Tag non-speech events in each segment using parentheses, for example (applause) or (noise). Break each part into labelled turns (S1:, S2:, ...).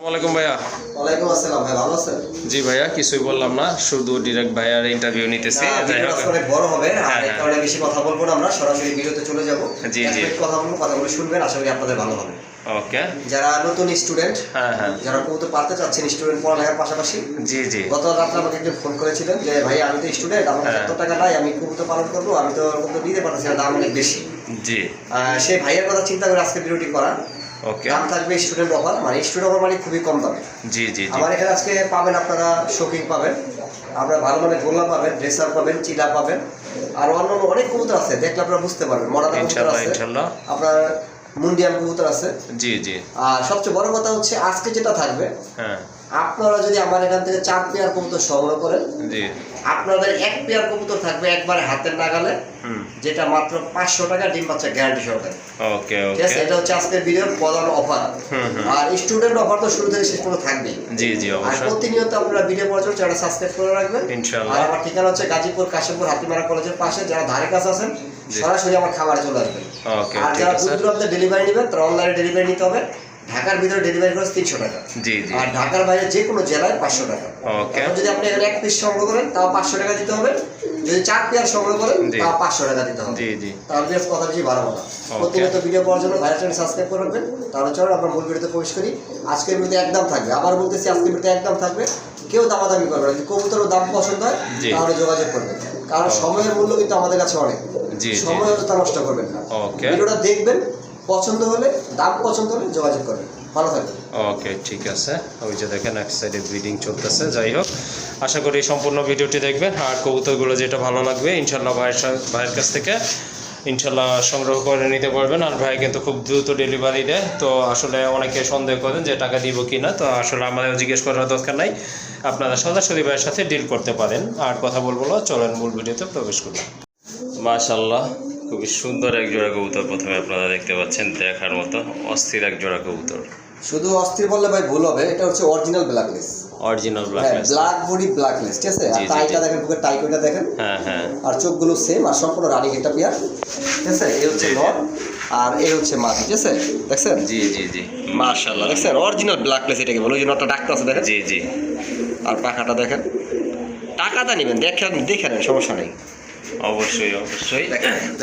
S1: আসসালামাইকুম ভাইয়া।
S2: ওয়ালাইকুম আসসালাম ভাই ভালো আছেন?
S1: জি ভাইয়া কিছুই বললাম না। শুধু ডিরেক্ট ভাইয়ার ইন্টারভিউ নিতেছি।
S2: না,
S1: যাই
S2: ভিডিওটা
S1: হোক।
S2: আজকে অনেক বড় হবে আর
S1: হ্যাঁ,
S2: এই
S1: হ্যাঁ।
S2: কারণে বেশি কথা বলব না আমরা সরাসরি ভিডিওতে চলে যাব।
S1: জি, জি।
S2: কথা বলব কথাগুলো শুনবেন আশা করি আপনাদের ভালো হবে।
S1: ওকে।
S2: যারা নতুন স্টুডেন্ট
S1: হ্যাঁ হ্যাঁ।
S2: যারা পারতে চাচ্ছেন স্টুডেন্ট পড়ালেখার পাশাপাশি
S1: জি জি।
S2: গত রাত্রে আমাকে একজন ফোন করেছিলেন যে ভাই আমি তো স্টুডেন্ট আমার। এত টাকা নাই আমি কবুতর পালন করব আমি তো দিতে পারতেছি না দাম অনেক বেশি।
S1: জি।
S2: সেই ভাইয়ের কথা চিন্তা করে আজকে ভিডিওটি করা।
S1: ওকে
S2: দাম থাকবে স্টুডেন্ট অফার মানে স্টুডেন্ট অফার মানে খুবই কম দামে।
S1: জি জি
S2: আমার এখানে আজকে পাবেন আপনারা শোকিং পাবেন আপনারা ভালো মানের গোলা পাবেন ড্রেসার পাবেন চিলা পাবেন আর অন্যান্য অনেক কবুতর আছে দেখলে আপনারা বুঝতে পারবেন মরা কবুতর
S1: ইনশাল্লাহ।
S2: আপনার মুন্ডিয়াম কবুতর আছে।
S1: জি জি।
S2: আর সবচেয়ে বড় কথা হচ্ছে আজকে যেটা থাকবে
S1: হ্যাঁ।
S2: আপনারা যদি আমার এখান থেকে চার পেয়ার কবুতর সংগ্রহ করেন আপনাদের এক পেয়ার কবুতর থাকবে একবারে হাতের নাগালে যেটা মাত্র পাঁচশো টাকা ডিম বাচ্চা গ্যারান্টি সহকারে।
S1: ওকে
S2: ঠিক আছে? এটা হচ্ছে আজকের ভিডিওর প্রধান অফার। আর স্টুডেন্ট অফার তো শুরু থেকে শেষ পর্যন্ত থাকবেই।
S1: জি জি
S2: আর প্রতিনিয়ত আপনারা ভিডিও জন্য চ্যানেল সাবস্ক্রাইব করে রাখবেন।
S1: ইনশাআল্লাহ।
S2: আর আমার ঠিকানা হচ্ছে গাজীপুর কাশিমপুর হাতিমারা কলেজের পাশে। যারা ধারে কাছে আছেন সরাসরি আমার খাবারে চলে আসবেন। আর যারা দূর দূরান্তে ডেলিভারি নেবেন তারা অনলাইনে ডেলিভারি নিতে হবে। ঢাকার ভিতরে ডেলিভারি খরচ তিনশো টাকা।
S1: জি জি।
S2: আর ঢাকার বাইরে যে কোনো জেলায় পাঁচশো টাকা।
S1: ওকে
S2: এখন যদি আপনি এখানে এক পিস সংগ্রহ করেন তাও পাঁচশো টাকা দিতে হবে। যদি চার পেয়ার সংগ্রহ করেন তাও পাঁচশো টাকা দিতে হবে।
S1: জি জি।
S2: তাহলে বেশ কথা বেশি বাড়াবো না? প্রতিনিয়ত ভিডিও পাওয়ার জন্য ভাইয়ের চ্যানেল সাবস্ক্রাইব করে রাখবেন। তাহলে চলুন আমরা মূল ভিডিওতে প্রবেশ করি। আজকের ভিডিওতে একদম থাকবে। আবার বলতেছি আজকের ভিডিওতে একদম থাকবে। কেউ দামাদামি করবে না। যদি কবুতরের দাম পছন্দ হয় তাহলে যোগাযোগ করবেন। কারণ সময়ের মূল্য কিন্তু আমাদের কাছে অনেক। সময় নষ্ট করবেন না।
S1: ওকে
S2: ভিডিওটা দেখবেন পছন্দ হলে দাম পছন্দ হলে যোগাযোগ করবেন। ভালো থাকবেন।
S1: ওকে ঠিক আছে। ওই যে দেখেন এক সাইডে ব্রিডিং চলতেছে যাই হোক। আশা করি সম্পূর্ণ ভিডিওটি দেখবেন। আর কবুতরগুলো যেটা ভালো লাগবে ইনশাল্লাহ ভাইয়ের ভাইয়ের কাছ থেকে ইনশাল্লাহ সংগ্রহ করে নিতে পারবেন। আর ভাই কিন্তু খুব দ্রুত ডেলিভারি দেয়। তো আসলে অনেকে সন্দেহ করেন যে টাকা দিব কি না তো আসলে আমাদের জিজ্ঞেস করার দরকার নাই। আপনারা সরাসরি ভাইয়ের সাথে ডিল করতে পারেন। আর কথা বলব না চলেন মূল ভিডিওতে প্রবেশ করুন মাশাল্লাহ খুবই সুন্দর এক জোড়া কবুতর প্রথমে আপনারা দেখতে পাচ্ছেন দেখার মতো অস্থির এক জোড়া কবুতর।
S2: শুধু অস্থির বললে ভাই ভুল হবে এটা হচ্ছে original blackness
S1: original blackness
S2: black body blackness ঠিক আছে? আর টাইটা দেখেন বুকের টাইকোটা দেখেন।
S1: হ্যাঁ হ্যাঁ।
S2: আর চোখগুলো সেম আর সম্পূর্ণ রানিং একটা পেয়ার ঠিক আছে? এই হচ্ছে। নর আর এই হচ্ছে মা ঠিক আছে? দেখছেন?
S1: জি জি জি।
S2: মাশাআল্লাহ দেখছেন? অরিজিনাল ব্ল্যাকলেস এটাকে বলো ওই যে নটটা ডাক্তার আছে দেখেন?
S1: জি জি।
S2: আর পাখাটা দেখেন। টাকাটা নেবেন দেখেন দেখে নেন সমস্যা নেই।
S1: অবশ্যই অবশ্যই।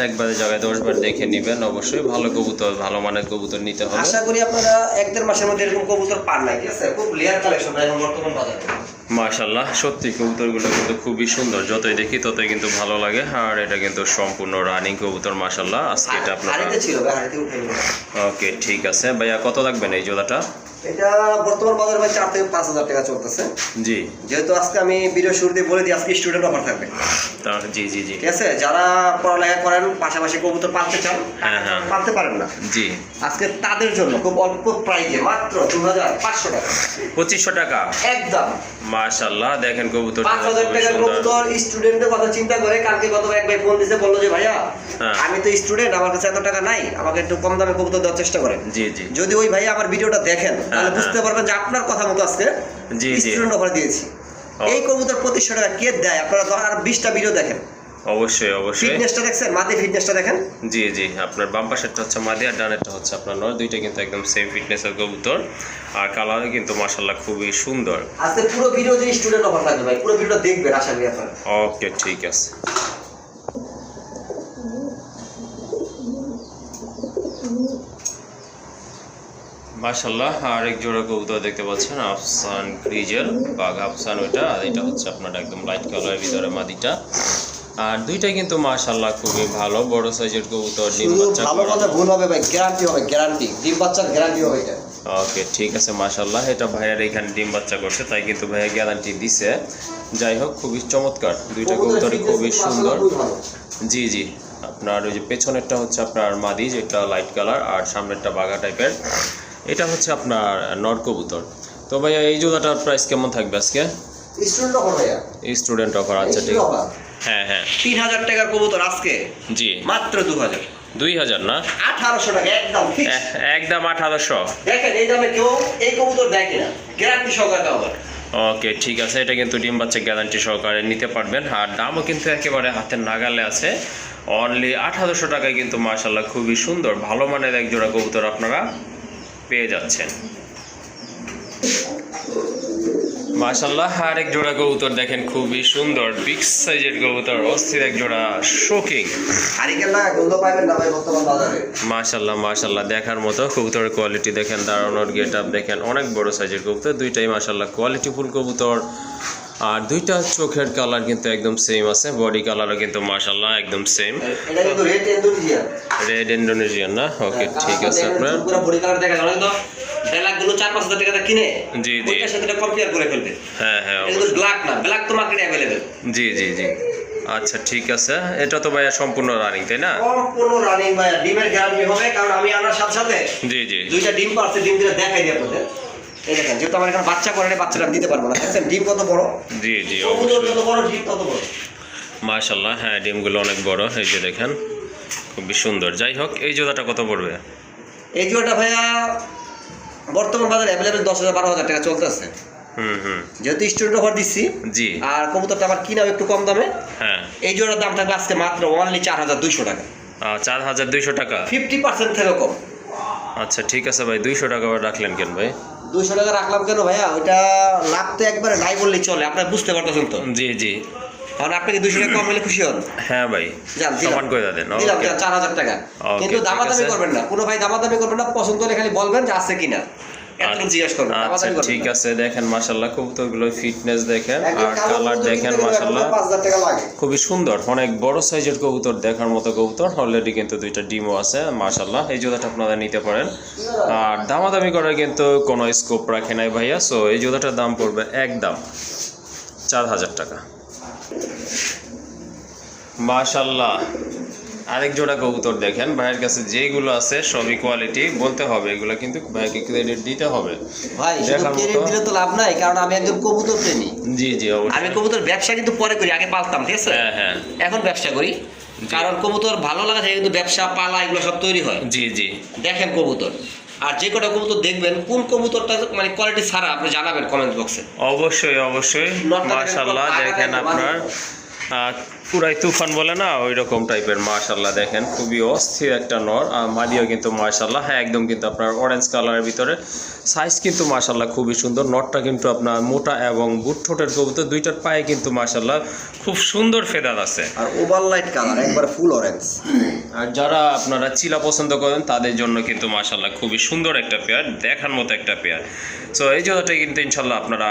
S1: একবারে জায়গায় দশবার দেখে নেবেন অবশ্যই ভালো কবুতর ভালো মানের কবুতর নিতে হবে।
S2: আশা করি আপনারা এক দেড় মাসের মধ্যে এরকম কবুতর পান নাই ঠিক আছে? খুব লেয়ার কালেকশন এখন বর্তমান বাজারে।
S1: মাশাল্লাহ সত্যি কবুতরগুলো কিন্তু খুবই সুন্দর। যতই দেখি ততই কিন্তু ভালো লাগে আর এটা কিন্তু সম্পূর্ণ রানিং কবুতর মাশাল্লাহ আজকে এটা আপনারা ওকে ঠিক আছে। ভাইয়া কত লাগবেন এই জোড়াটা?
S2: এটা বর্তমান বাজারে ভাই চার থেকে পাঁচ হাজার টাকা চলতেছে।
S1: জি।
S2: যেহেতু আজকে আমি ভিডিও শুরুতে বলে দিই আজকে স্টুডেন্ট অফার থাকবে।
S1: জি জি জি।
S2: ঠিক আছে? যারা পড়ালেখা করেন পাশাপাশি কবুতর পালতে চান
S1: হ্যাঁ, হ্যাঁ।
S2: পালতে পারেন না।
S1: জি।
S2: আজকে তাদের জন্য খুব অল্প প্রাইজে মাত্র দু হাজার পাঁচশো টাকা।
S1: পঁচিশশো টাকা?
S2: একদম।
S1: মাশাল্লাহ দেখেন কবুতর
S2: পাঁচ হাজার টাকার কবুতর স্টুডেন্টের কথা চিন্তা করে কালকে কত এক ভাই ফোন দিয়ে বলল যে ভাইয়া
S1: হ্যাঁ।
S2: আমি তো স্টুডেন্ট আমার কাছে এত টাকা নাই আমাকে একটু কম দামে কবুতর দেওয়ার চেষ্টা করেন।
S1: জি জি।
S2: যদি ওই ভাইয়া আমার ভিডিওটা দেখেন তাহলে
S1: হ্যাঁ,
S2: বুঝতে পারবেন যে আপনার কথা মতো আজকে
S1: জি, জি।
S2: স্টুডেন্ট অফার দিয়েছি। এই কবুতর প্রতিষ্ঠা টাকা কে দেয়? আপনারা আর বিশটা ভিডিও দেখেন।
S1: অবশ্যই অবশ্যই।
S2: ফিটনেসটা দেখছেন? মাঝে ফিটনেসটা দেখেন।
S1: জি জি আপনার বাম পাশেরটা হচ্ছে মাদি আর ডানেরটা হচ্ছে আপনার নর দুইটা কিন্তু একদম সেম ফিটনেসের কবুতর। আর কালারও কিন্তু মাসাল্লাহ খুবই সুন্দর।
S2: আজকে পুরো ভিডিও যে স্টুডেন্ট অফার থাকবে ভাই পুরো ভিডিওটা দেখবেন আশা করি আপনারা।
S1: ওকে ঠিক আছে। মাশাল্লাহ আর এক জোড়া কবুতর দেখতে পাচ্ছেন আফসান গ্রিজেল বাঘ আফসান ওইটা আর এটা হচ্ছে আপনার একদম লাইট কালারের ভিতরে মাদিটা। আর দুইটাই কিন্তু মাশাল্লাহ খুবই ভালো বড় সাইজের কবুতর ডিম বাচ্চা
S2: ভালো। কথা ভুল হবে ভাই গ্যারান্টি হবে গ্যারান্টি ডিম বাচ্চার গ্যারান্টি হবে এটা।
S1: ওকে ঠিক আছে মাশাল্লাহ এটা ভাইয়ার এখানে ডিম বাচ্চা করছে তাই কিন্তু ভাইয়া গ্যারান্টি দিছে। যাই হোক খুবই চমৎকার। দুইটা কবুতরই খুবই সুন্দর। জি জি। আপনার ওই যে পেছনেরটা হচ্ছে আপনার মাদি যেটা লাইট কালার আর সামনেরটা বাঘা টাইপের এটা হচ্ছে আপনার নর কবুতর। তো ভাইয়া এই জোড়াটার প্রাইস কেমন থাকবে আজকে?
S2: স্টুডেন্ট অফার ভাইয়া।
S1: স্টুডেন্ট অফার আচ্ছা ঠিক।
S2: অফার
S1: হ্যাঁ হ্যাঁ।
S2: তিন হাজার টাকার কবুতর আজকে?
S1: জি।
S2: মাত্র দু হাজার
S1: দুই হাজার না?
S2: আঠারোশো টাকা একদম
S1: একদম আঠারোশো।
S2: দেখেন এই দামে কেউ এই কবুতর দেয় কিনা? গ্যারান্টি সহকারে আবার
S1: ওকে ঠিক আছে। এটা কিন্তু ডিম বাচ্চা গ্যারান্টি সহকারে নিতে পারবেন। আর দামও কিন্তু একেবারে হাতের নাগালে আছে। অনলি আঠারোশো টাকায় কিন্তু মার্শাল্লাহ খুবই সুন্দর ভালো মানের এক জোড়া কবুতর আপনারা পেয়ে যাচ্ছেন। মাশাল্লাহ এক জোড়া কবুতর দেখেন খুবই সুন্দর বিগ সাইজের কবুতর অস্থির এক জোড়া শোকিং
S2: বাজারে।
S1: মাশাল্লাহ মাশাল্লাহ দেখার মতো কবুতরের কোয়ালিটি দেখেন দাঁড়ানোর গেট আপ দেখেন অনেক বড় সাইজের কবুতর দুইটাই মাশাল্লাহ কোয়ালিটি ফুল কবুতর। আর দুইটা চোখের কালার কিন্তু একদম সেম আছে বডি কালারও কিন্তু মাশাল্লাহ একদম সেম
S2: রেড
S1: রেড ইন্ডোনেশিয়ান না? ওকে ঠিক আছে আপনার।
S2: বেলাকগুলো চার পাঁচ হাজার টাকা কিনে
S1: জি জি।
S2: ওইটার সাথে কম্পেয়ার করে ফেলবে।
S1: হ্যাঁ হ্যাঁ
S2: ব্ল্যাক না ব্ল্যাক তো মার্কেটে অ্যাভেলেবেল
S1: জি জি জি। আচ্ছা ঠিক আছে। এটা তো ভাইয়া সম্পূর্ণ রানিং তাই না?
S2: সম্পূর্ণ রানিং ভাই ডিমের গ্যারান্টি হবে কারণ আমি আনার সাথে সাথে
S1: জি জি।
S2: দুইটা ডিম পারছে ডিম দিলে দেখাই দিই আপনাদের। এই দেখেন যেহেতু আমার এখানে বাচ্চা করে বাচ্চাটা দিতে পারব না। দেখছেন ডিম কত বড়?
S1: জি জি
S2: বড় ডিম তত বড়?
S1: মাশাল্লাহ হ্যাঁ ডিমগুলো অনেক বড় এই যে দেখেন। খুবই সুন্দর। যাই হোক এই জোড়াটা কত পড়বে?
S2: এই জোড়াটা ভাইয়া বর্তমান বাজারে অ্যাভেলেবেল দশ হাজার বারো হাজার টাকা চলতেছে।
S1: হুম হুম।
S2: যেহেতু স্টুডেন্ট অফার দিচ্ছি
S1: জি।
S2: আর কবুতরটা আমার কিনাম একটু কম দামে।
S1: হ্যাঁ।
S2: এই জোড়ার দাম থাকবে আজকে মাত্র অনলি চার হাজার দুইশো টাকা।
S1: চার হাজার দুইশো টাকা?
S2: ফিফটি পার্সেন্ট থেকে কম।
S1: আচ্ছা ঠিক আছে ভাই দুইশো টাকা রাখলেন কেন ভাই?
S2: দুইশো টাকা রাখলাম কেন ভাইয়া? ওইটা লাভ তো একবারে নাই বললেই চলে আপনার বুঝতে পারতেছেন তো।
S1: জি জি।
S2: কারণ আপনাকে দুইশো টাকা কম হলে খুশি হন?
S1: হ্যাঁ ভাই সমান করে দেন
S2: দিলাম চার হাজার টাকা। কিন্তু দামাদামি করবেন না। কোনো ভাই দামাদামি করবেন না পছন্দ হলে খালি বলবেন যে আছে কিনা। করবেন
S1: আচ্ছা ঠিক আছে দেখেন মাশাল্লাহ কবুতরগুলো ফিটনেস দেখেন আর কালার দেখেন মাশাল্লাহ খুবই সুন্দর অনেক বড় সাইজের কবুতর দেখার মতো কবুতর অলরেডি কিন্তু দুইটা ডিমও আছে মাশাল্লাহ এই জোড়াটা আপনারা নিতে পারেন। আর দামাদামি করার কিন্তু কোনো স্কোপ রাখে নাই ভাইয়া সো এই জোড়াটার দাম পড়বে একদম চার হাজার টাকা। মাশাল্লাহ আরেক জোড়া কবুতর দেখেন ভাইয়ের কাছে যেগুলো আছে সবই কোয়ালিটি বলতে হবে এগুলো কিন্তু ভাইকে ক্রেডিট দিতে হবে।
S2: ভাই ক্রেডিট দিলে তো লাভ নাই কারণ আমি একজন কবুতর প্রেমী।
S1: জি জি অবশ্যই।
S2: আমি কবুতর ব্যবসা কিন্তু পরে করি আগে পালতাম ঠিক আছে?
S1: হ্যাঁ হ্যাঁ।
S2: এখন ব্যবসা করি কারণ কবুতর ভালো লাগা থেকে কিন্তু ব্যবসা পালা এগুলো সব তৈরি হয়।
S1: জি জি।
S2: দেখেন কবুতর। আর যে কটা কবুতর দেখবেন কোন কবুতরটা মানে কোয়ালিটি ছাড়া আপনি জানাবেন কমেন্ট বক্সে
S1: অবশ্যই অবশ্যই।
S2: মাশাআল্লাহ দেখেন
S1: আপনার। পুরাই তুফান বলে না ওই রকম টাইপের মাশাল্লাহ দেখেন খুবই অস্থির একটা নর। আর মাদিও কিন্তু মাশাল্লাহ হ্যাঁ একদম কিন্তু আপনার অরেঞ্জ কালারের ভিতরে। সাইজ কিন্তু মাশাল্লাহ খুবই সুন্দর নটটা কিন্তু আপনার মোটা এবং বুট ঠোঁটের কবুতর দুইটার পায়ে কিন্তু মাশাল্লাহ খুব সুন্দর ফেদার আছে।
S2: আর ওভার লাইট কালার একবার ফুল অরেঞ্জ
S1: আর যারা আপনারা চিলা পছন্দ করেন তাদের জন্য কিন্তু মাশাল্লাহ খুবই সুন্দর একটা পেয়ার দেখার মতো একটা পেয়ার সো এই জোড়াটাই কিন্তু ইনশাল্লাহ আপনারা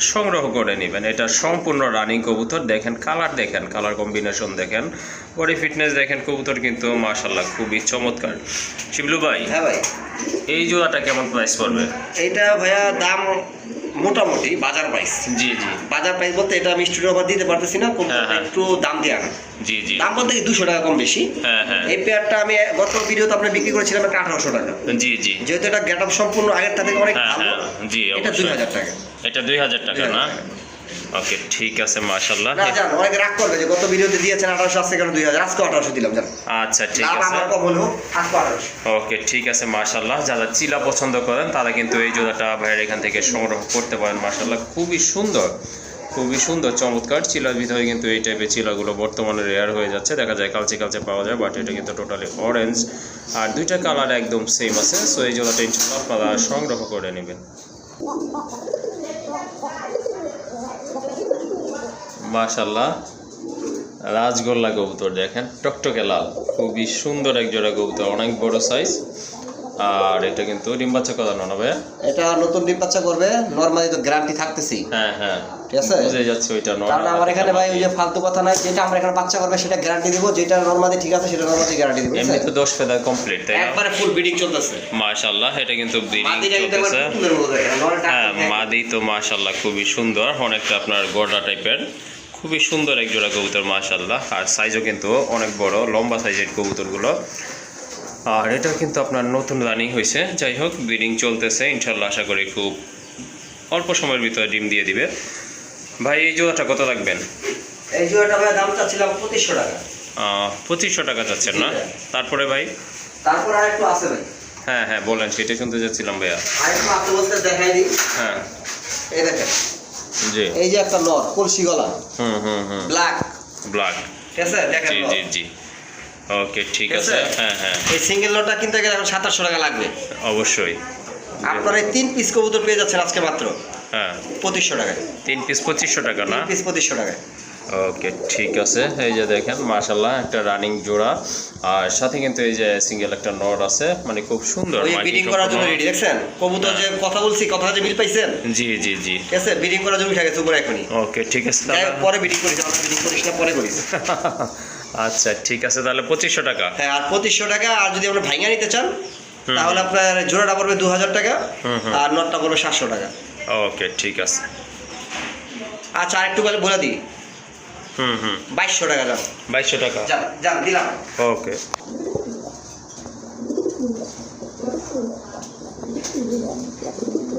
S1: সংগ্রহ করে নেবেন। এটা সম্পূর্ণ রানিং কবুতর। দেখেন কালার দেখেন কালার কম্বিনেশন দেখেন। বডি ফিটনেস দেখেন কবুতর কিন্তু মাশাল্লাহ খুবই চমৎকার। শিবলু ভাই
S2: হ্যাঁ ভাই।
S1: এই জোড়াটা কেমন প্রাইস পড়বে?
S2: এটা ভাইয়া দাম মোটামুটি বাজার প্রাইস
S1: জি জি।
S2: বাজার প্রাইস বলতে এটা আমি স্টুডিও অফার দিতে পারতেছি না কবুতরটা
S1: হ্যাঁ, হ্যাঁ।
S2: একটু দাম দিয়ে আনা
S1: জি জি।
S2: দাম বলতে দুশো টাকা কম বেশি।
S1: হ্যাঁ হ্যাঁ।
S2: এই পেয়ারটা আমি গত ভিডিওতে আপনার বিক্রি করেছিলাম একটা আঠারোশো টাকা।
S1: জি জি।
S2: যেহেতু এটা গেট আপ সম্পূর্ণ আগের থেকে অনেক ভালো
S1: জি
S2: এটা দুই হাজার টাকা।
S1: এটা দুই হাজার টাকা না। ওকে ঠিক আছে মাশাল্লাহ
S2: না জান অনেকে রাগ করবে যে গত ভিডিওতে দিয়েছেন আঠারোশো আজকে কেন দুই হাজার আজকে আঠারোশো দিলাম জান।
S1: আচ্ছা ঠিক আছে।
S2: আমার কম আজকে আঠারোশো।
S1: ওকে ঠিক আছে মাশাল্লাহ যারা চিলা পছন্দ করেন তারা কিন্তু এই জোড়াটা ভাইয়ের এখান থেকে সংগ্রহ করতে পারেন মাশাল্লাহ খুবই সুন্দর খুবই সুন্দর চমৎকার চিলার ভিতরে কিন্তু এই টাইপের চিলাগুলো বর্তমানে রেয়ার হয়ে যাচ্ছে। দেখা যায় কালচে কালচে পাওয়া যায় বাট এটা কিন্তু টোটালি অরেঞ্জ আর দুইটা কালার একদম সেম আছে সো এই জোড়াটা ইনশাল্লাহ আপনারা সংগ্রহ করে নেবেন। মাশাল্লাহ রাজগোল্লা কবুতর দেখেন টকটকে লাল খুবই সুন্দর এক জোড়া কবুতর অনেক বড় সাইজ আর এটা কিন্তু ডিম বাচ্চা করানো না ভাইয়া?
S2: এটা নতুন ডিম বাচ্চা করবে নর্মালি তো গ্যারান্টি থাকতেছি।
S1: হ্যাঁ হ্যাঁ
S2: ঠিক আছে?
S1: বুঝে যাচ্ছে ওইটা
S2: কারণ আমার এখানে ভাই ওই যে ফালতু কথা নাই যেটা আমরা এখানে বাচ্চা করবে সেটা গ্যারান্টি দিব যেটা নর্মালি ঠিক আছে সেটা নর্মালি গ্যারান্টি দিব
S1: এমনি তো দশ ফেদার কমপ্লিট তাই
S2: একবারে ফুল বিডিং চলতেছে।
S1: মাশাল্লাহ এটা কিন্তু ব্রিডিং চলতেছে।
S2: পুতুলের দেখেন, নরটা
S1: হ্যাঁ মাদি তো মাশাল্লাহ খুবই সুন্দর অনেকটা আপনার গোড়া টাইপের খুবই সুন্দর এক জোড়া কবুতর মাশাল্লাহ আর সাইজও কিন্তু অনেক বড় লম্বা সাইজের কবুতরগুলো। আর এটা কিন্তু আপনার নতুন রানিং হয়েছে। যাই হোক ব্রিডিং চলতেছে ইনশাল্লাহ আশা করি খুব অল্প সময়ের ভিতরে ডিম দিয়ে দিবে। ভাই এই জোড়াটা কত রাখবেন?
S2: এই জোড়াটা ভাই দাম চাচ্ছিলাম পঁচিশশো টাকা।
S1: পঁচিশশো টাকা চাচ্ছেন না? তারপরে ভাই?
S2: তারপর আর একটু আছে ভাই।
S1: হ্যাঁ হ্যাঁ বলেন সেটা শুনতে চাচ্ছিলাম ভাইয়া।
S2: আর একটু আপনি বলতে দেখাই দিই।
S1: হ্যাঁ।
S2: এই দেখেন। এই যে একটা নর কলসি গলা।
S1: হুম হুম হুম।
S2: ব্ল্যাক
S1: ব্ল্যাক
S2: ঠিক আছে? দেখেন
S1: জি জি জি। ওকে ঠিক আছে? হ্যাঁ হ্যাঁ।
S2: এই সিঙ্গেল লটটা কিনতে গেলে এখন সাতাশশো টাকা লাগবে।
S1: অবশ্যই।
S2: আপনারা এই তিন পিস কবুতর পেয়ে যাচ্ছেন আজকে মাত্র।
S1: হ্যাঁ।
S2: পঁচিশশো টাকায়।
S1: তিন পিস পঁচিশশো টাকা না?
S2: পিস পঁচিশশো টাকায়।
S1: ওকে ঠিক আছে। এই যে দেখেন মাশাল্লাহ একটা রানিং জোড়া। আর সাথে কিন্তু এই যে সিঙ্গেল একটা নট আছে। মানে খুব সুন্দর
S2: বিডিং করার জন্য রেডি দেখছেন? কবুতর যে কথা বলছি কথা যে মিল পাইছেন?
S1: জি জি জি।
S2: ঠিক আছে? বিডিং করার জন্য উঠে গেছে উপরে এখনই।
S1: ওকে ঠিক আছে তাহলে
S2: পরে বিডিং করিস আমরা বিডিং করিস না পরে করিস। (laughs)
S1: আচ্ছা ঠিক আছে তাহলে পঁচিশশো টাকা।
S2: হ্যাঁ আর পঁচিশশো টাকা আর যদি আপনি ভাইঙ্গা নিতে চান তাহলে আপনার জোড়াটা পড়বে দু হাজার টাকা। আর নটটা পড়বে সাতশো টাকা।
S1: ওকে ঠিক আছে।
S2: আচ্ছা আরেকটু বলে বলে দিই।
S1: হুম হুম।
S2: বাইশশো টাকা যাও
S1: বাইশশো টাকা।
S2: যান দিলাম।
S1: ওকে।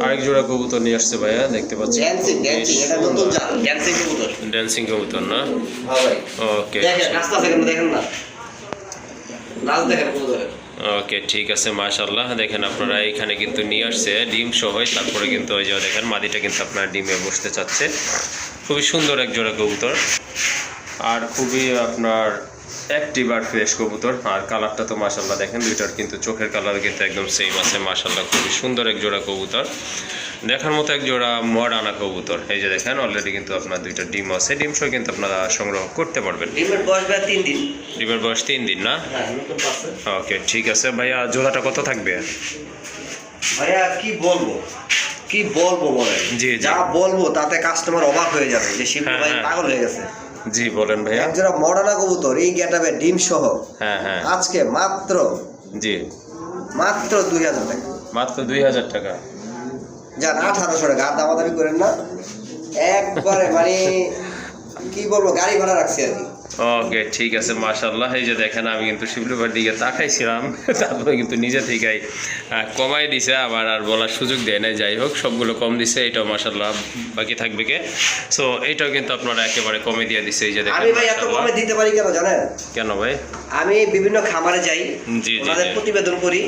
S1: আরেক জোড়া কবুতর নিয়ে আসছে ভাইয়া দেখতে পাচ্ছি।
S2: ড্যান্সিং ড্যান্সিং এটা নতুন জাত ড্যান্সিং কবুতর।
S1: ড্যান্সিং কবুতর না?
S2: হ্যাঁ ভাই।
S1: ওকে।
S2: দেখেন রাস্তা দেখেন দেখেন না। লাল দেখেন কবুতরের।
S1: ওকে ঠিক আছে মাশাল্লাহ দেখেন আপনারা এখানে কিন্তু নিয়ে আসছে, ডিম সহ। তারপরে কিন্তু ওই যে দেখেন মাদিটা কিন্তু আপনার ডিমে বসতে চাচ্ছে। খুবই সুন্দর এক জোড়া কবুতর। আর খুবই আপনার আর ফ্রেশ কবুতর। আর কালারটা তো মাশাল্লাহ দেখেন দুইটার কিন্তু চোখের কালার কিন্তু একদম সেম আছে। মাশাল্লাহ খুবই সুন্দর এক জোড়া কবুতর। দেখার মতো এক জোড়া মড আনা কবুতর। এই যে দেখেন অলরেডি কিন্তু আপনার দুইটা ডিম আছে। ডিম সহ কিন্তু আপনারা সংগ্রহ করতে পারবেন।
S2: ডিমের বয়স ভাই তিন দিন।
S1: ডিমের বয়স তিন দিন না?
S2: হ্যাঁ
S1: ওকে ঠিক আছে। ভাইয়া জোড়াটা কত থাকবে?
S2: ভাইয়া কি বলব? কি বলব বলে
S1: জি, জি।
S2: যা বলব তাতে কাস্টমার অবাক হয়ে যাবে যে শিবু
S1: হ্যাঁ,
S2: ভাই
S1: হ্যাঁ।
S2: পাগল হয়ে গেছে।
S1: জি বলেন ভাইয়া।
S2: যারা মডানা কবুতর এই গেটাবে ডিম সহ।
S1: হ্যাঁ হ্যাঁ।
S2: আজকে মাত্র
S1: জি।
S2: মাত্র দুই হাজার টাকা।
S1: মাত্র দুই হাজার টাকা।
S2: যান আঠারোশো টাকা। আর দামাদামি করেন না। একবারে মানে কি বলব গাড়ি ভাড়া রাখছি আর কি।
S1: ওকে ঠিক আছে মাশাল্লাহ এই যে দেখেন আমি কিন্তু শিবলুবার দিকে তাকাইছিলাম (laughs) তারপরে কিন্তু নিজে থেকেই কমাই দিছে আবার আর বলার সুযোগ দেয় নাই। যাই হোক সবগুলো কম দিছে এটাও মাশাল্লাহ বাকি থাকবে কে। সো এইটাও কিন্তু আপনারা একেবারে কমে দিয়ে দিছে এই যে দেখেন
S2: আমি ভাই এত কমে দিতে পারি কেন জানেন?
S1: কেন ভাই?
S2: আমি বিভিন্ন খামারে যাই
S1: জি, জি,
S2: প্রতিবেদন করি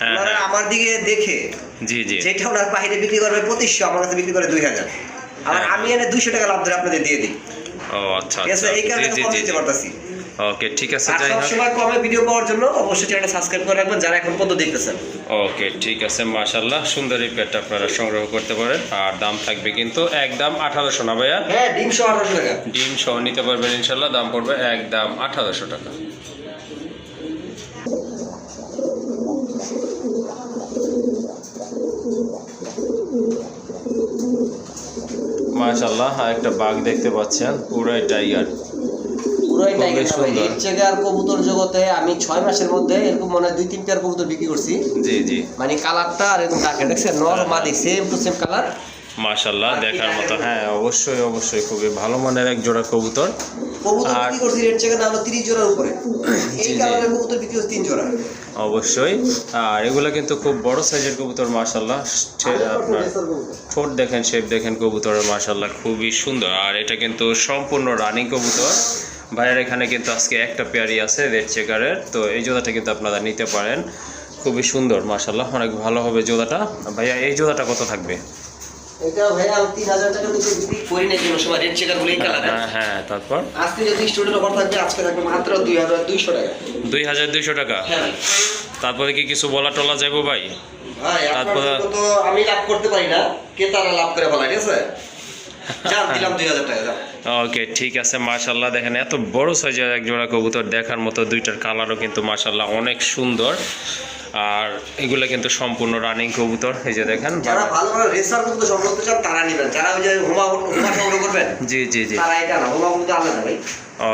S1: হ্যাঁ,
S2: ওনারা
S1: হ্যাঁ।
S2: আমার দিকে দেখে
S1: জি জি।
S2: যেটা ওনার বাইরে বিক্রি করবে পঁচিশশো আমার কাছে বিক্রি করে দুই হাজার। আর
S1: হ্যাঁ।
S2: আমি এনে দুইশো টাকা লাভ ধরে আপনাদের দিয়ে দিই।
S1: ও আচ্ছা
S2: ঠিক আছে
S1: আচ্ছা।
S2: এই কারণে কম
S1: জি জি
S2: দিতে পারতাছি।
S1: ওকে ঠিক আছে যাই হোক।
S2: সবসময় কমে ভিডিও পাওয়ার জন্য অবশ্যই চ্যানেলটা সাবস্ক্রাইব করে রাখবেন যারা এখন পর্যন্ত দেখতেছেন।
S1: ওকে ঠিক আছে মাশাআল্লাহ সুন্দর এই পেটটা আপনারা সংগ্রহ করতে পারেন। আর দাম থাকবে কিন্তু একদম আঠারোশো না ভাইয়া?
S2: হ্যাঁ ডিম সহ আঠারোশো টাকা।
S1: ডিম সহ নিতে পারবেন ইনশাল্লাহ দাম পড়বে একদম আঠারোশো টাকা। মাশাল্লাহ একটা বাঘ দেখতে পাচ্ছেন পুরাই টাইগার।
S2: পুরোই টাইগার ভাই। এর থেকে আর কবুতর জগতে আমি ছয় মাসের মধ্যে এরকম মনে হয় দুই তিনটার কবুতর বিক্রি করছি।
S1: জি জি।
S2: মানে কালারটা আর এরকম ডাকে দেখছেন? নর মাদি সেম টু সেম কালার
S1: মাশাল্লাহ দেখার মতো। হ্যাঁ অবশ্যই অবশ্যই খুবই ভালো মানের এক জোড়া কবুতর। আর-
S2: করছি রেড চেকে না হলো তিরিশ জোড়ার উপরে। এই
S1: জি, জি।
S2: কবুতর বিক্রি করছি তিন জোড়া।
S1: অবশ্যই। আর এগুলো কিন্তু খুব বড় সাইজের কবুতর মাশাল্লাহ আপনার ঠোঁট দেখেন শেপ দেখেন কবুতরের মাশাল্লাহ খুবই সুন্দর। আর এটা কিন্তু সম্পূর্ণ রানিং কবুতর। ভাইয়ের এখানে কিন্তু আজকে একটা পেয়ারি আছে রেড চেকারের। তো এই জোড়াটা কিন্তু আপনারা নিতে পারেন। খুবই সুন্দর মাশাল্লাহ অনেক ভালো হবে জোড়াটা। ভাইয়া এই জোড়াটা কত থাকবে?
S2: এটা ভাই আমি তিন হাজার টাকা নিচে বিক্রি করি না কোনো সময় রেড চেকারগুলো এই
S1: হ্যাঁ তারপর?
S2: আজকে যদি স্টুডেন্ট অফার থাকবে আজকে থাকবে মাত্র দুই হাজার দুইশো টাকা।
S1: দুই হাজার দুইশো টাকা?
S2: হ্যাঁ।
S1: তারপরে কি কিছু বলা টলা যাব ভাই? তারপরে-
S2: তো আমি লাভ করতে পারি না। কে তারা লাভ করে বলা ঠিক আছে?
S1: ওকে ঠিক আছে মাশাল্লাহ দেখেন এত বড় সাইজের এক জোড়া কবুতর দেখার মতো দুইটার কালারও কিন্তু মাশাল্লাহ অনেক সুন্দর। আর এগুলো কিন্তু সম্পূর্ণ রানিং কবুতর এই যে দেখেন
S2: যারা ভালো ভালো রেসার কবুতর সংগ্রহ করতে চান তারা নেবেন। যারা ওই যে হুমা হুমা সংগ্রহ করবেন
S1: জি জি জি।
S2: তারা এটা না হুমা কবুতর আলাদা ভাই।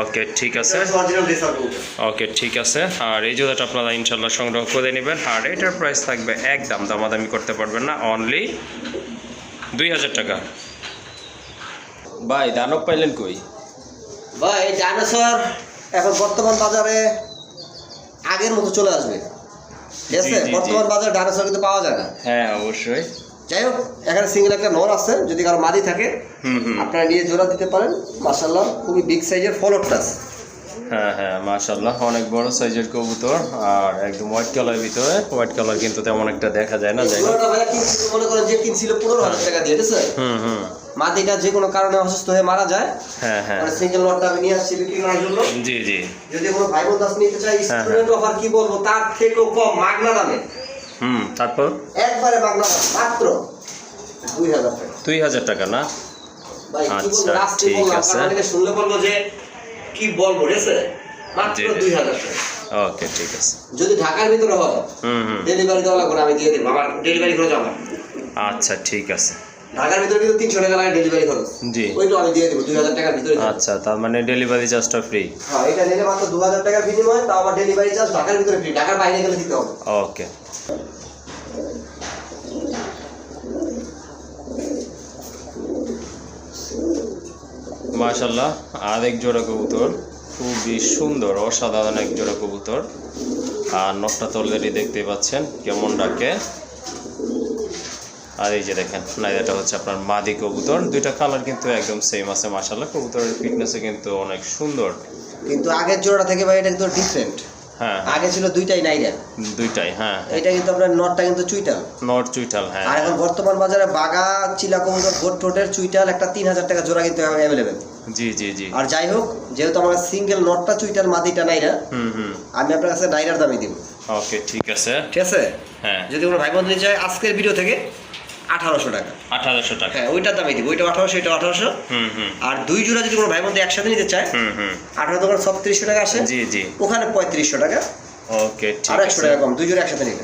S1: ওকে ঠিক আছে। ওকে ঠিক আছে। আর এই জোড়াটা আপনারা ইনশাল্লাহ সংগ্রহ করে নেবেন। আর এটার প্রাইস থাকবে একদম দামাদামি করতে পারবেন না অনলি দুই হাজার টাকা। ভাই দানব পাইলেন কই?
S2: ভাই ডাইনোসর এখন বর্তমান বাজারে আগের মতো চলে আসবে। ঠিক আছে। বর্তমান বাজারে ডাইনোসর কিন্তু পাওয়া যায় না।
S1: হ্যাঁ অবশ্যই।
S2: যাই হোক এখানে সিঙ্গেল একটা নর আছে যদি কারও মাদি থাকে আপনারা নিয়ে জোড়া দিতে পারেন। মাসাল্লাহ খুবই বিগ সাইজের ফলোর টাচ
S1: হ্যাঁ হ্যাঁ মাশাল্লাহ অনেক বড় সাইজের কবুতর। আর একদম হোয়াইট কালার ভিতরে হোয়াইট কালার কিন্তু তেমন একটা দেখা যায় না যাই
S2: মনে করেন যে কিনছিল পনেরো হাজার টাকা দিয়ে
S1: হুম হুম।
S2: মাদিটা যে কোনো কারণে অসুস্থ হয়ে মারা যায়
S1: হ্যাঁ হ্যাঁ।
S2: মানে সিঙ্গেল লটটা আমি নিয়ে আসছি বিক্রি করার জন্য।
S1: জি জি।
S2: যদি কোনো ভাই বোন দাস নিতে চাই
S1: হ্যাঁ,
S2: স্টুডেন্ট অফার কি বলব? তার থেকেও কম মাগনা দামে।
S1: হুম তারপর?
S2: একবারে বাংলা মাত্র দুই হাজার টাকা।
S1: দুই হাজার টাকা না? আচ্ছা, ঠিক আছে।
S2: শুনলে বলব যে কি বলব ঠিক আছে? মাত্র দুই হাজার টাকা।
S1: ওকে ঠিক আছে।
S2: যদি ঢাকার ভিতরে হয় ডেলিভারি দেওয়া লাগবে আমি দিয়ে দেবো আমার ডেলিভারি খরচ আমার
S1: আচ্ছা ঠিক আছে।
S2: ঢাকার ভিতরে কিন্তু তিনশো টাকা লাগে ডেলিভারি খরচ।
S1: জি।
S2: ওইটা আমি দিয়ে দেবো দুই হাজার টাকার ভিতরে
S1: আচ্ছা তার মানে ডেলিভারি চার্জটা ফ্রি
S2: হ্যাঁ এটা নিলে মাত্র দু হাজার টাকার বিনিময় তাও আমার ডেলিভারি চার্জ ঢাকার ভিতরে ফ্রি ঢাকার বাইরে গেলে দিতে হবে।
S1: ওকে মাশাল্লাহ আরেক জোড়া কবুতর খুবই সুন্দর অসাধারণ এক জোড়া কবুতর। আর নটটা তো অলরেডি দেখতে পাচ্ছেন কেমন ডাকে। আর এই যে দেখেন না হচ্ছে আপনার মাদি কবুতর। দুইটা কালার কিন্তু একদম সেম আছে মাশাল্লাহ কবুতরের ফিটনেসে কিন্তু অনেক সুন্দর।
S2: কিন্তু আগের জোড়াটা থেকে ভাই এটা কিন্তু ডিফারেন্ট
S1: হ্যাঁ।
S2: আগে ছিল দুইটাই নাইরা।
S1: দুইটাই হ্যাঁ।
S2: এটা কিন্তু আপনার নটটা কিন্তু চুইটাল
S1: নট চুইটাল হ্যাঁ।
S2: আর এখন বর্তমান বাজারে বাগা চিলা কবুতর গোট ঠোঁটের চুইটাল একটা তিন হাজার টাকা জোড়া কিন্তু অ্যাভেলেবেল
S1: জি জি জি।
S2: আর যাই হোক যেহেতু আমার সিঙ্গেল নটটা চুইটাল মাদিটা নাইরা
S1: হুম হুম।
S2: আমি আপনার কাছে নাইরার দামই দিব।
S1: ওকে ঠিক আছে।
S2: ঠিক আছে?
S1: হ্যাঁ।
S2: যদি কোনো ভাই বন্ধু চায় আজকের ভিডিও থেকে আঠারোশো টাকা।
S1: আঠারোশো টাকা।
S2: হ্যাঁ ওইটার দামই দিব। ওইটা আঠারোশো এটা আঠারোশো। আর দুই জোড়া যদি কোনো ভাই বন্ধু একসাথে নিতে চায় আঠারো দোকান ছত্রিশশো টাকা আসে।
S1: জি জি।
S2: ওখানে পঁয়ত্রিশশো টাকা।
S1: ওকে
S2: আর একশো টাকা কম দুই জোড়া একসাথে নিলে।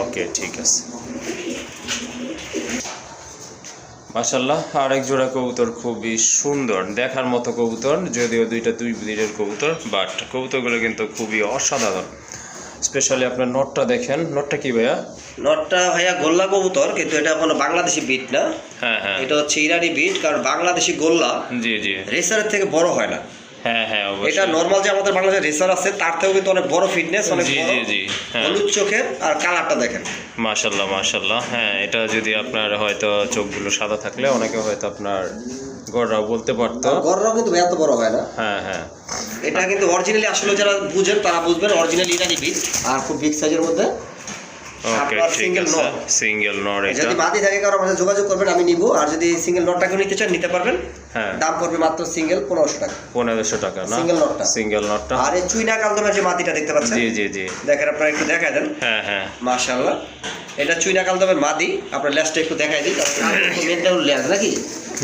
S1: ওকে ঠিক আছে। মাশাল্লাহ আরেক জোড়া কবুতর খুবই সুন্দর। দেখার মতো কবুতর যদিও দুইটা দুই ব্রিডের কবুতর বাট কবুতরগুলো কিন্তু খুবই অসাধারণ। স্পেশালি আপনার নটটা দেখেন। নটটা কি ভাইয়া?
S2: নটটা ভাইয়া গোল্লা কবুতর কিন্তু এটা কোনো বাংলাদেশি বিট না।
S1: হ্যাঁ হ্যাঁ।
S2: এটা হচ্ছে ইরানি বিট কারণ বাংলাদেশি গোল্লা
S1: জি জি।
S2: রেসারের থেকে বড় হয় না।
S1: হ্যাঁ হ্যাঁ
S2: এটা নর্মাল যে আমাদের বাংলাদেশে রেসার আছে তার থেকেও কিন্তু অনেক বড় ফিটনেস অনেক
S1: জি জি জি। হ্যাঁ।
S2: হলুদ চোখের আর কালারটা দেখেন।
S1: মাশাল্লাহ মাশাল্লাহ হ্যাঁ এটা যদি আপনার হয়তো চোখগুলো সাদা থাকলে অনেকে হয়তো আপনার গড়রাও বলতে পারতো।
S2: গররাও কিন্তু এত বড় হয় না।
S1: হ্যাঁ হ্যাঁ।
S2: এটা কিন্তু অরিজিনালি আসলে যারা বুঝেন তারা বুঝবেন অরিজিনাল ইরানি বিট আর খুব বিগ সাইজের মধ্যে
S1: আছে।
S2: নর।
S1: সিঙ্গেল নর এটা
S2: যদি থাকে কারও যোগাযোগ করবেন আমি নিব। আর যদি সিঙ্গেল নিতে চান নিতে পারবেন।
S1: হ্যাঁ।
S2: দাম পড়বে মাত্র সিঙ্গেল পনেরোশো টাকা।
S1: পনেরোশো টাকা না?
S2: নটটা।
S1: সিঙ্গেল নটটা
S2: আর এই চুইনা কালদমের যে মাটিটা দেখতে পাচ্ছেন?
S1: জি জি জি।
S2: দেখেন আপনারা একটু দেখায় দেন।
S1: হ্যাঁ হ্যাঁ।
S2: মাশাআল্লাহ। এটা চুইনা কালদমের মাদি। আপনার লেজটা একটু দেখাই দিই। মেনটা লেজ নাকি?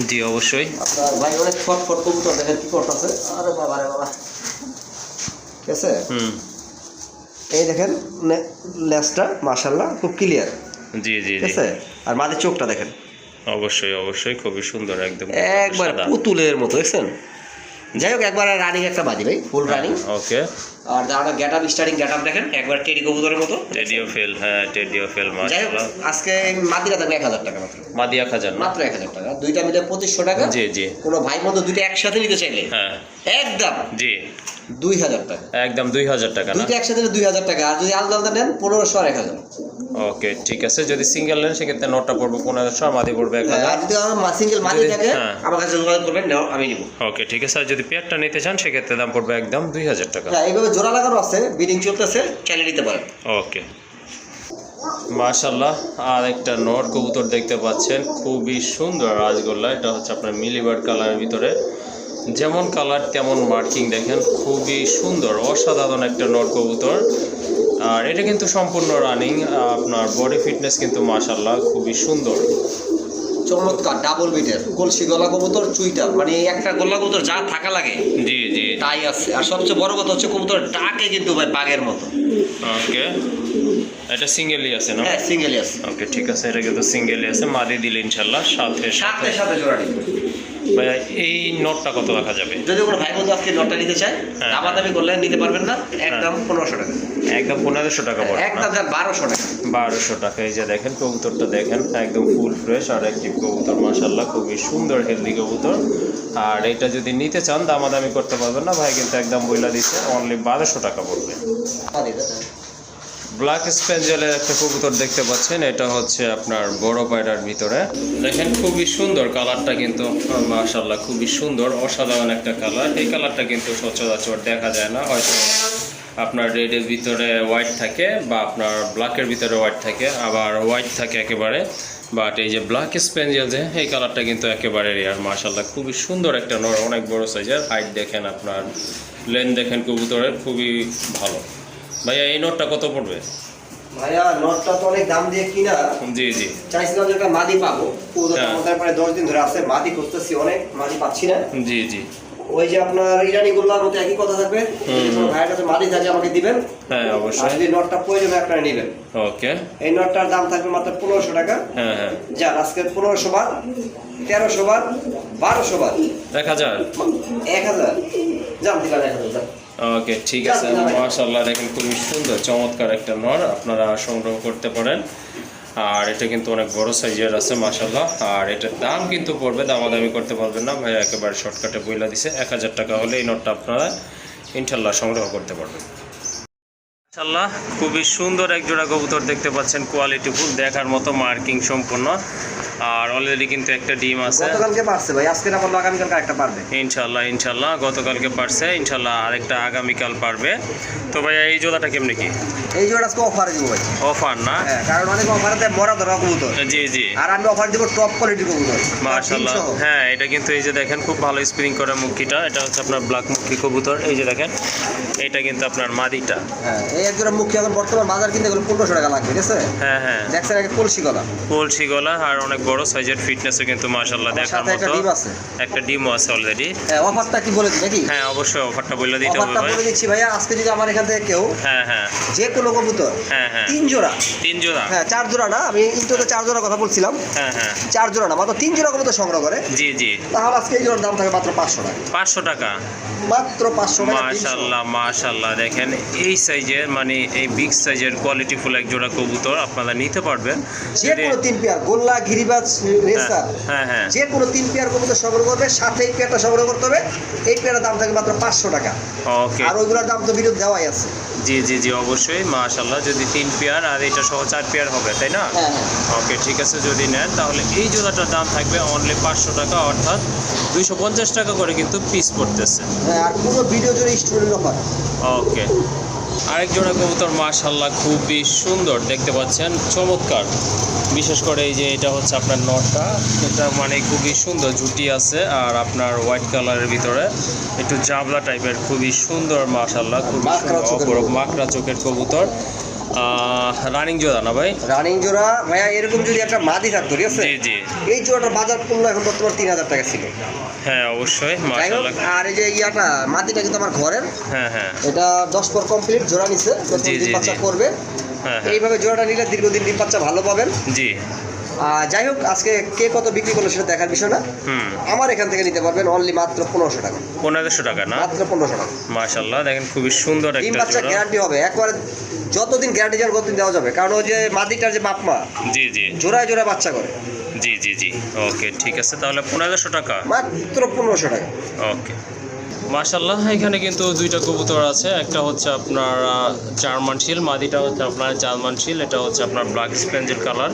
S1: জি অবশ্যই।
S2: আপনার ভাই অনেক ফট ফট কবুতর দেখেন কি করতেছে? আরে বাবা রে বাবা। ঠিক আছে
S1: হুম।
S2: এই দেখেন লেসটা লেজটা মাশাআল্লাহ খুব ক্লিয়ার
S1: জি জি
S2: ঠিক আছে আর মাদির চোখটা দেখেন।
S1: অবশ্যই অবশ্যই খুবই সুন্দর একদম
S2: একবার। পুতুলের মতো দেখছেন? যাই হোক একবার রানিং একটা বাজি ভাই ফুল রানিং।
S1: ওকে।
S2: আর get up starting get up দেখেন। একবার টেডি কবুতরের মতো।
S1: টেডিও ফেল হ্যাঁ টেডিও ফেল
S2: যাই হোক
S1: মাশাআল্লাহ।
S2: আজকে মাদিরা থাকবে এক হাজার টাকা মাত্র। মাত্র এক হাজার টাকা। দুইটা মিলে পঁচিশশো টাকা।
S1: জি জি।
S2: কোনো ভাই বন্ধু দুইটা একসাথে নিতে চাইলে?
S1: হ্যাঁ।
S2: একদম।
S1: জি।
S2: দুই হাজার টাকা।
S1: একদম দুই হাজার টাকা না?
S2: দুইটা একসাথে দুই হাজার টাকা। আর যদি আলাদা আলাদা নেন পনেরোশো আর এক হাজার।
S1: ওকে ঠিক আছে। যদি সিঙ্গেল নেন সেক্ষেত্রে নটটা পড়বে পনেরোশো আর মাদি পড়বে এক
S2: হ্যাঁ,
S1: হাজার।
S2: আর যদি আমার সিঙ্গেল মাদি থাকে
S1: হ্যাঁ।
S2: আমার কাছে যোগাযোগ করবেন নাও আমি নিব।
S1: ওকে ঠিক আছে। আর যদি পেয়ারটা নিতে চান সেক্ষেত্রে দাম পড়বে একদম দুই হাজার টাকা।
S2: হ্যাঁ এইভাবে জোড়া লাগানো আছে বিডিং চলতেছে, চালিয়ে নিতে পারেন।
S1: ওকে। মাশাল্লাহ আর একটা নর কবুতর দেখতে পাচ্ছেন, খুবই সুন্দর রাজগোল্লা, এটা হচ্ছে আপনার মিলিবার্ড কালারের ভিতরে। যেমন কালার, তেমন মার্কিং দেখেন, খুবই সুন্দর, অসাধারণ একটা নর কবুতর। আর এটা কিন্তু সম্পূর্ণ রানিং আপনার বডি ফিটনেস কিন্তু মাশাল্লাহ খুবই সুন্দর।
S2: চমৎকার ডাবল বিটের কলসি গলা কবুতর চুইটাল মানে একটা গলা কবুতর যা থাকা লাগে।
S1: জি জি।
S2: তাই আছে। আর সবচেয়ে বড় কথা হচ্ছে কবুতর ডাকে কিন্তু ভাই বাঘের মতো।
S1: ওকে। এটা সিঙ্গেলই আছে না?
S2: হ্যাঁ সিঙ্গেলই আছে।
S1: ওকে ঠিক আছে। এটা কিন্তু সিঙ্গেলই আছে। মাদি দিলে ইনশাল্লাহ সাথে
S2: সাথে।
S1: সাথে
S2: জোড়া
S1: ভাইয়া এই নটটা কত রাখা যাবে?
S2: যদি কোনো ভাই বন্ধু আজকে নটটা নিতে চায়
S1: হ্যাঁ।
S2: দামাদামি করলে নিতে পারবেন না একদম পনেরোশো টাকা।
S1: একদম পনেরোশো টাকা পড়ে
S2: একদম বারোশো টাকা।
S1: বারোশো টাকা এই যে দেখেন কবুতরটা দেখেন একদম ফুল ফ্রেশ আর অ্যাক্টিভ কবুতর মাসাল্লাহ খুবই সুন্দর হেলদি কবুতর। আর এটা যদি নিতে চান দামাদামি করতে পারবেন না ভাই কিন্তু একদম বইলা দিচ্ছে অনলি বারোশো টাকা পড়বে। ব্ল্যাক স্পেঞ্জেলের একটা কবুতর দেখতে পাচ্ছেন, এটা হচ্ছে আপনার বড় পায়রার ভিতরে। দেখেন, খুবই সুন্দর কালারটা কিন্তু মাশাল্লাহ খুবই সুন্দর, অসাধারণ একটা কালার। এই কালারটা কিন্তু সচরাচর দেখা যায় না, হয়তো আপনার রেডের ভিতরে হোয়াইট থাকে বা আপনার ব্ল্যাকের ভিতরে হোয়াইট থাকে, আবার হোয়াইট থাকে একেবারে। বাট এই যে ব্ল্যাক স্পেঞ্জেল যে, এই কালারটা কিন্তু একেবারে রেয়ার মাশাল্লাহ খুবই সুন্দর একটা নর, অনেক বড় সাইজের হাইট দেখেন আপনার লেন দেখেন কবুতরের, খুবই ভালো। ভাইয়া এই নোটটা কত পড়বে?
S2: ভাইয়া নটটা তো অনেক দাম দিয়ে কিনা।
S1: জি জি।
S2: চাইছিলাম যে মাদি পাবো। পুরো
S1: হ্যাঁ।
S2: দশ দিন ধরে আছে মাদি খুঁজতেছি অনেক মাদি পাচ্ছি না।
S1: জি জি।
S2: ওই যে আপনার ইরানি গোল্লার মতো একই কথা থাকবে। ভাইয়ের কাছে মাদি থাকে আমাকে দিবেন।
S1: হ্যাঁ অবশ্যই।
S2: যদি নটটা প্রয়োজন আপনারা নেবেন।
S1: ওকে।
S2: এই নটটার দাম থাকবে মাত্র পনেরোশো টাকা।
S1: হ্যাঁ হ্যাঁ।
S2: যান আজকে পনেরোশো বার তেরোশো বার বারোশো বার।
S1: এক হাজার।
S2: এক হাজার। যান দিলাম এক হাজার।
S1: ওকে ঠিক আছে মাশাল্লাহ দেখেন খুবই সুন্দর চমৎকার একটা নর আপনারা সংগ্রহ করতে পারেন। আর এটা কিন্তু অনেক বড় সাইজের আছে মাশাল্লাহ আর এটার দাম কিন্তু পড়বে দামাদামি করতে পারবেন না। ভাই একেবারে শর্টকাটে বইলা দিছে এক হাজার টাকা হলে এই নটটা আপনারা ইনশাল্লাহ সংগ্রহ করতে পারবেন। মাশাল্লাহ খুবই সুন্দর এক জোড়া কবুতর দেখতে পাচ্ছেন কোয়ালিটি ফুল দেখার মতো মার্কিং সম্পূর্ণ আর অলরেডি কিন্তু একটা ডিম আছে।
S2: গতকালকে পারছে ভাই আজকে না পারল আগামীকাল একটা পারবে।
S1: ইনশাল্লাহ ইনশাল্লাহ গতকালকে পারছে ইনশাল্লাহ আরেকটা আগামীকাল পারবে। তো ভাই এই জোড়াটা কেমনি কি?
S2: এই জোড়া আজকে অফারে দিব ভাই।
S1: অফার না?
S2: হ্যাঁ কারণ অনেক অফারে দেয় মরা ধরা কবুতর।
S1: জি জি।
S2: আর আমি অফার দিব টপ কোয়ালিটির কবুতর। তিনশো।
S1: হ্যাঁ এটা কিন্তু এই যে দেখেন খুব ভালো স্প্রিং করা মুখিটা এটা হচ্ছে আপনার ব্ল্যাক মুখী কবুতর। এই যে দেখেন এটা কিন্তু আপনার মাদিটা।
S2: হ্যাঁ এই এক জোড়া মুখী এখন বর্তমান বাজার কিনতে গেলে পনেরোশো টাকা লাগবে ঠিক আছে?
S1: হ্যাঁ হ্যাঁ।
S2: দেখছেন একটা কলসি গলা।
S1: কলসি গলা আর অনেক বড় সাইজের ফিটনেসও কিন্তু
S2: আমার
S1: দেখার মতো।
S2: ডিম আছে।
S1: একটা ডিমও আছে অলরেডি
S2: হ্যাঁ অফারটা কি বলে দিই নাকি?
S1: হ্যাঁ অবশ্যই অফারটা বলে দিতে হবে। ভাই
S2: বলে দিচ্ছি ভাইয়া আজকে যদি আমার এখান থেকে কেউ
S1: হ্যাঁ হ্যাঁ।
S2: যে কোনো কবুতর
S1: হ্যাঁ হ্যাঁ।
S2: তিন জোড়া।
S1: তিন জোড়া?
S2: হ্যাঁ চার জোড়া না আমি ইন্টোতে চার জোড়া কথা বলছিলাম।
S1: হ্যাঁ হ্যাঁ।
S2: চার জোড়া না মাত্র তিন জোড়া কবুতর সংগ্রহ করে।
S1: জি জি।
S2: তাহলে আজকে এই জোড়ার দাম থাকে মাত্র পাঁচশো টাকা।
S1: পাঁচশো টাকা।
S2: মাত্র পাঁচশো টাকা তিনশো।
S1: মাশাল্লাহ মাশাল্লাহ দেখেন এই সাইজের মানে এই বিগ সাইজের কোয়ালিটি ফুল এক জোড়া কবুতর আপনারা নিতে পারবেন।
S2: যে কোনো তিন পেয়ার গোল্লা গিরিবাজ রেসার
S1: হ্যাঁ হ্যাঁ
S2: যে কোনো তিন পেয়ার কবুতর সংগ্রহ করবে সাথে এই পেয়ারটা সংগ্রহ করতে হবে। এই পেয়ারের দাম থাকে মাত্র পাঁচশো টাকা।
S1: ওকে
S2: আর ওইগুলোর দাম তো বিরোধ দেওয়াই আছে।
S1: জি জি জি অবশ্যই মাশাল্লাহ যদি তিন পেয়ার আর এটা সহ চার পেয়ার হবে তাই না?
S2: হ্যাঁ হ্যাঁ।
S1: ওকে ঠিক আছে যদি নেন তাহলে এই জোড়াটার দাম থাকবে অনলি পাঁচশো টাকা অর্থাৎ দুইশো পঞ্চাশ টাকা করে কিন্তু পিস পড়তেছে।
S2: হ্যাঁ আর পুরো ভিডিও জুড়ে স্টুডেন্ট অফার
S1: ওকে আরেক জোড়া কবুতর মাশাল্লাহ খুবই সুন্দর দেখতে পাচ্ছেন, চমৎকার বিশেষ করে এই যে এটা হচ্ছে আপনার নটটা, এটা মানে খুবই সুন্দর, জুটি আছে আর আপনার হোয়াইট কালারের ভিতরে একটু জাবলা টাইপের খুবই সুন্দর মাশাল্লাহ খুবই সুন্দর মাকড়া চোখের কবুতর। রানিং জোড়া না ভাই?
S2: রানিং জোড়া। ভাইয়া এরকম যদি একটা মাদি থাকতো ঠিক আছে?
S1: জি জি।
S2: এই জোড়াটার বাজার মূল্য এখন বর্তমান তিন হাজার টাকা ছিল।
S1: হ্যাঁ অবশ্যই
S2: আর এই যে ইয়াটা মাদিটা কিন্তু আমার ঘরের।
S1: হ্যাঁ হ্যাঁ।
S2: এটা দশ পর কমপ্লিট জোড়া নিচ্ছে
S1: জি, জি,
S2: করবে।
S1: হ্যাঁ হ্যাঁ।
S2: এইভাবে জোড়াটা নিলে দীর্ঘদিন ডিম বাচ্চা ভালো পাবেন।
S1: জি।
S2: যাই হোক আজকে কে কত বিক্রি করল সেটা দেখার বিষয় না। আমার এখান থেকে নিতে পারবেন অনলি মাত্র পনেরোশো টাকা।
S1: পনেরোশো টাকা না?
S2: মাত্র পনেরোশো টাকা।
S1: মাশাল্লাহ দেখেন খুবই সুন্দর
S2: ডিম বাচ্চা গ্যারান্টি হবে। একবারে যতদিন গ্যারান্টি যান ততদিন দেওয়া যাবে। কারণ ওই যে মাদিটার যে বাপমা
S1: জি জি।
S2: জোড়ায় জোড়ায় বাচ্চা করে।
S1: জি জি জি। ওকে ঠিক আছে তাহলে পনেরোশো টাকা।
S2: মাত্র পনেরোশো টাকা।
S1: ওকে। মাশাল্লাহ এখানে কিন্তু দুইটা কবুতর আছে। একটা হচ্ছে আপনার জার্মান শিল মাদিটা হচ্ছে আপনার জার্মান শিল এটা হচ্ছে আপনার ব্ল্যাক স্পেঞ্জেল কালার।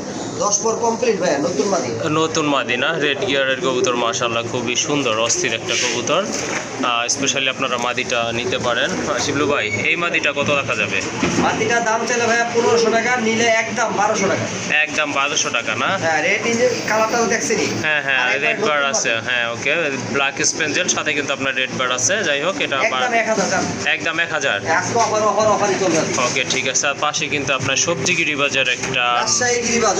S2: নতুন মাদি।
S1: মাদিনা রেড গিয়ারের কবুতর মাশাল্লাহ খুবই সুন্দর অস্থির একটা কবুতর। স্পেশালি আপনারা মাদিটা নিতে পারেন। শিবলু ভাই এই মাদিটা কত রাখা যাবে?
S2: মাদিটার দাম চাইলে ভাইয়া পনেরোশো টাকা নিলে একদম বারোশো টাকা।
S1: একদম বারোশো টাকা না?
S2: হ্যাঁ রেড কালারটাও দেখছেনি
S1: হ্যাঁ হ্যাঁ রেড বার আছে হ্যাঁ ওকে ব্ল্যাক স্পেঞ্জেল সাথে কিন্তু আপনার রেড বার আছে। যাই হোক এটা আবার
S2: একদম এক হাজার
S1: ওকে ঠিক আছে। আর পাশে কিন্তু আপনার সবজিগিরি বাজার একটা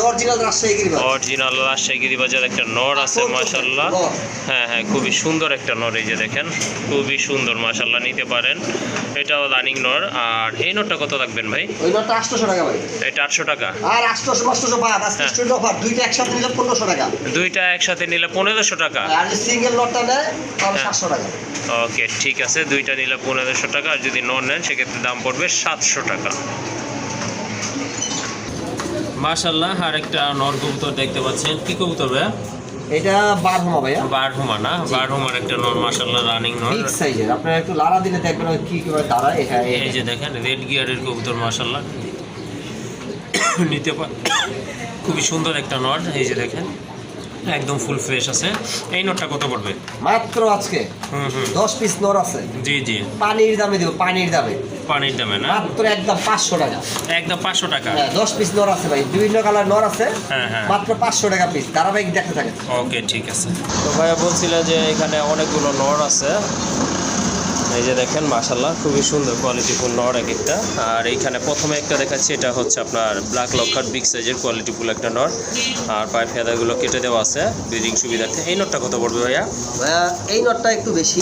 S2: অরিজিনাল রাজশাহী গিরিবাজ।
S1: অরিজিনাল রাজশাহী বাজার একটা নর আছে মাশাল্লাহ
S2: নর।
S1: হ্যাঁ হ্যাঁ খুবই সুন্দর একটা নর এই যে দেখেন। খুবই সুন্দর মাশাল্লাহ নিতে পারেন। এটাও রানিং নর। আর এই নরটা কত রাখবেন ভাই?
S2: ওই মাত্র আটশোশো টাকা ভাই।
S1: এটা আটশো টাকা।
S2: আর আটশোশো পাঁচশোশো বাদ। আজকে
S1: হ্যাঁ।
S2: স্টুডেন্ট অফার দুইটা একসাথে নিলে পনেরোশো টাকা।
S1: দুইটা একসাথে নিলে পনেরোশো টাকা।
S2: আর সিঙ্গেল লটটা নেয় তাহলে
S1: হ্যাঁ।
S2: সাতশো টাকা।
S1: ওকে ঠিক আছে দুইটা নিলে পনেরোশো টাকা আর যদি নন নেন সেক্ষেত্রে দাম পড়বে সাতশো টাকা। মাশাল্লাহ আর একটা নর কবুতর দেখতে পাচ্ছেন। কি কবুতর ভাইয়া?
S2: এটা বারহুমা ভাইয়া।
S1: বারহুমা না? বারহুমার একটা নর মাশাল্লাহ রানিং নর।
S2: বিগ সাইজের আপনারা একটু লাড়া দিলে দেখবেন কি কীভাবে দাঁড়ায় এই
S1: এই যে দেখেন রেড গিয়ারের কবুতর মাশাল্লাহ নিতে পার খুবই সুন্দর একটা নট এই যে দেখেন। একদম ফুল ফ্রেশ আছে। এই নটটা কত পড়বে?
S2: মাত্র আজকে।
S1: হুম হুম
S2: দশ পিস নর আছে।
S1: জি জি।
S2: পানির দামে দিব পানির দামে।
S1: পানির দামে না?
S2: মাত্র একদম পাঁচশো টাকা।
S1: একদম পাঁচশো টাকা।
S2: হ্যাঁ দশ পিস নর আছে ভাই। বিভিন্ন কালার নর আছে।
S1: হ্যাঁ হ্যাঁ।
S2: মাত্র পাঁচশো টাকা পিস ধারাবাহিক দেখতে থাকে
S1: ওকে ঠিক আছে। তো ভাইয়া বলছিল যে এখানে অনেকগুলো নর আছে। এই যে দেখেন মাশাল্লাহ খুবই সুন্দর কোয়ালিটিফুল নর এক একটা। আর এইখানে প্রথমে একটা দেখাচ্ছি এটা হচ্ছে আপনার ব্ল্যাক লক্ষার বিগ সাইজের কোয়ালিটিফুল একটা নর। আর পায়ের ফেদারগুলো কেটে দেওয়া আছে ব্রিডিং সুবিধার্থে। এই নটটা কত পড়বে ভাইয়া?
S2: ভাইয়া এই নটটা একটু বেশি।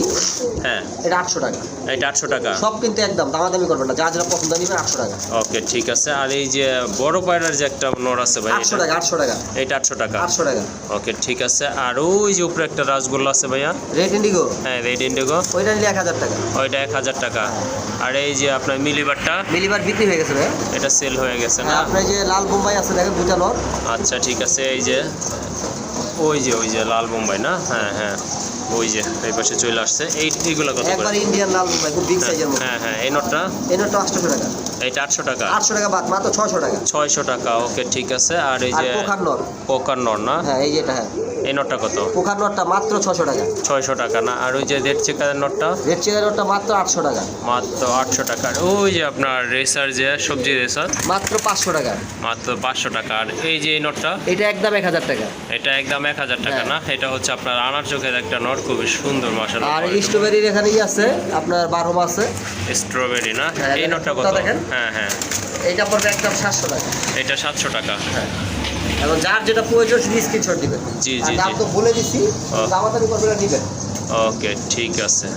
S1: হ্যাঁ।
S2: এটা আটশো টাকা।
S1: এটা আটশো টাকা।
S2: সব কিন্তু একদম দামাদামি করবেন না। যা যেটা পছন্দ নেবেন আটশো টাকা।
S1: ওকে ঠিক আছে। আর এই যে বড় পায়রার যে একটা নর আছে ভাই
S2: আটশো টাকা আটশো টাকা।
S1: এটা আটশো টাকা।
S2: আটশো টাকা।
S1: ওকে ঠিক আছে। আর ওই যে উপরে একটা রাসগোল্লা আছে ভাইয়া?
S2: রেড ইন্ডিগো
S1: হ্যাঁ রেড ইন্ডিগো
S2: ওইটা নিলে এক হাজার টাকা।
S1: ওইটা এক হাজার টাকা। আর এই যে আপনার মিলিবারটা
S2: মিলিবার বিক্রি হয়ে গেছে ভাই।
S1: এটা সেল হয়ে গেছে না?
S2: আপনার যে লাল বোম্বাই আছে দেখেন দুটা নর
S1: আচ্ছা ঠিক আছে এই যে ওই যে ওই যে লাল বোম্বাই না? হ্যাঁ হ্যাঁ ওই যে এই পাশে চলে আসছে। এই এইগুলো কত
S2: একবার ইন্ডিয়ান লাল বোম্বাই খুব বিগ সাইজের মধ্যে।
S1: হ্যাঁ হ্যাঁ এই নোটটা?
S2: এই নটটা আটশো টাকা।
S1: এইটা আটশো টাকা?
S2: আটশো টাকা বাদ মাত্র ছশো টাকা।
S1: ছয়শো টাকা ওকে ঠিক আছে। আর এই যে
S2: পোখার নর।
S1: পোকার নর না?
S2: হ্যাঁ এই যে এটা হ্যাঁ।
S1: এই নোটটা কত?
S2: পোখার নটটা মাত্র ছশো টাকা।
S1: ছয়শো টাকা না? আর ওই যে রেড চিকেনের নোটটা?
S2: রেড চিকেন নটটা মাত্র আটশো টাকা।
S1: মাত্র আটশো টাকা। ওই যে আপনার রেসার যে সবজি রেসার?
S2: মাত্র পাঁচশো টাকা।
S1: মাত্র পাঁচশো টাকা। আর এই যে এই নোটটা?
S2: এটা একদম এক হাজার টাকা।
S1: এটা একদম এক হাজার টাকা
S2: হ্যাঁ।
S1: না? এটা হচ্ছে আপনার আনার চোখের একটা নট খুবই সুন্দর মাসাল্লাহ
S2: আর স্ট্রবেরির এখানেই আছে আপনার বারো আছে।
S1: স্ট্রবেরি না?
S2: হ্যাঁ,
S1: এই নোটটা কত? হ্যাঁ হ্যাঁ।
S2: এইটা পড়বে একদম সাতশো টাকা।
S1: এটা সাতশো টাকা।
S2: এবং যার যেটা প্রয়োজন সেটি স্ক্রিনশট দিবেন।
S1: জি, জি,
S2: দাম তো বলে দিছি নিবেন।
S1: ওকে ঠিক আছে।